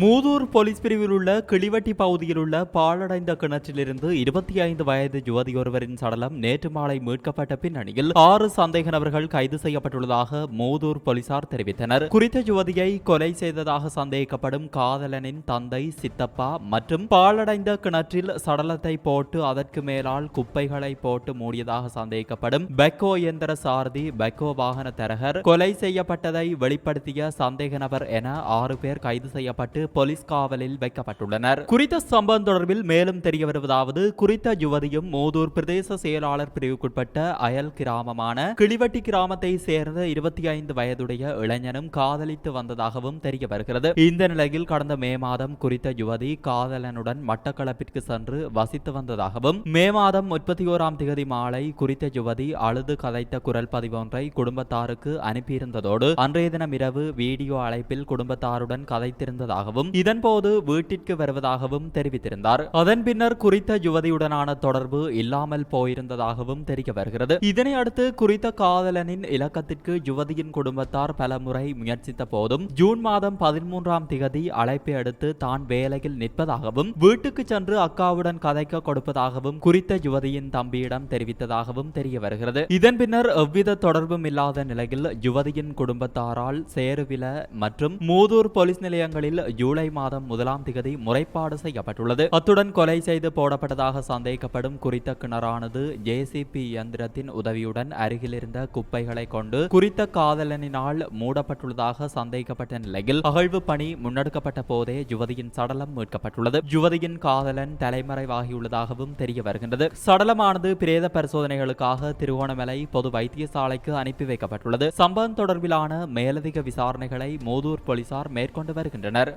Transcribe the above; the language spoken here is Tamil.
மூதூர் போலீஸ் பிரிவில் உள்ள கிளிவட்டி பகுதியில் உள்ள பாழடைந்த கிணற்றிலிருந்து இருபத்தி ஐந்து வயது யுவதி ஒருவரின் சடலம் நேற்று மாலை மீட்கப்பட்ட பின்னணியில் ஆறு சந்தேக நபர்கள் கைது செய்யப்பட்டுள்ளதாக மூதூர் போலீசார் தெரிவித்தனர். குறித்த யுவதியை கொலை செய்ததாக சந்தேகிக்கப்படும் காதலனின் தந்தை சித்தப்பா மற்றும் பாழடைந்த கிணற்றில் சடலத்தை போட்டு அதற்கு மேலால் குப்பைகளை போட்டு மூடியதாக சந்தேகிக்கப்படும் பெக்கோ இயந்திர சாரதி பெக்கோ வாகன தரகர். கொலை செய்யப்பட்டதை வெளிப்படுத்திய சந்தேக நபர் என ஆறு பேர் கைது செய்யப்பட்டு போலீஸ் காவலில் வைக்கப்பட்டுள்ளனர். குறித்த சம்பவம் தொடர்பில் மேலும் தெரிய வருவதாவது குறித்த யுவதியும் மூதூர் பிரதேச செயலாளர் பிரிவுக்குட்பட்ட அயல் கிராமமான கிளிவட்டி கிராமத்தை சேர்ந்த இருபத்தி ஐந்து வயதுடைய இளைஞனும் காதலித்து வந்ததாகவும் தெரிய வருகிறது. இந்த நிலையில் கடந்த மே மாதம் குறித்த யுவதி காதலனுடன் மட்டக்களப்பிற்கு சென்று வசித்து வந்ததாகவும் மே மாதம் முப்பத்தி ஓராம் தேதி மாலை குறித்த யுவதி அழுது கதைத்த குரல் பதிவொன்றை குடும்பத்தாருக்கு அனுப்பியிருந்ததோடு அன்றைய தினம் இரவு வீடியோ அழைப்பில் குடும்பத்தாருடன் கதைத்திருந்ததாகவும் இதன்போது வீட்டிற்கு வருவதாகவும் தெரிவித்திருந்தார். அதன் பின்னர் குறித்த யுவதியுடனான தொடர்பு இல்லாமல் போயிருந்ததாகவும் தெரிய வருகிறது. இதனை அடுத்து குறித்த காதலனின் இலக்கத்திற்கு யுவதியின் குடும்பத்தார் பல முறை முயற்சித்த போதும் ஜூன் மாதம் பதிமூன்றாம் திகதி அழைப்பை அடுத்து தான் வேலையில் நிற்பதாகவும் வீட்டுக்கு சென்று அக்காவுடன் கதைக்க கொடுப்பதாகவும் குறித்த யுவதியின் தம்பியிடம் தெரிவித்ததாகவும் தெரிய வருகிறது. இதன் பின்னர் எவ்வித தொடர்பும் இல்லாத நிலையில் யுவதியின் குடும்பத்தாரால் சேருவில மற்றும் மூதூர் போலீஸ் நிலையங்களில் ஜூலை மாதம் முதலாம் திகதி முறைப்பாடு செய்யப்பட்டுள்ளது. அத்துடன் கொலை செய்து போடப்பட்டதாக சந்தேகிக்கப்படும் குறித்த கிணறானது ஜேசிபி இயந்திரத்தின் உதவியுடன் அருகில் இருந்த குப்பைகளை கொண்டு குறித்த காதலனினால் மூடப்பட்டுள்ளதாக சந்தேகிக்கப்பட்ட நிலையில் அகழ்வு பணி முன்னெடுக்கப்பட்ட போதே யுவதியின் சடலம் மீட்கப்பட்டுள்ளது. யுவதியின் காதலன் தலைமறைவாகியுள்ளதாகவும் தெரிய வருகின்றது. சடலமானது பிரேத பரிசோதனைகளுக்காக திருவோணமலை பொது வைத்தியசாலைக்கு அனுப்பி வைக்கப்பட்டுள்ளது. சம்பவம் தொடர்பிலான மேலதிக விசாரணைகளை மூதூர் போலீசார் மேற்கொண்டு வருகின்றனர்.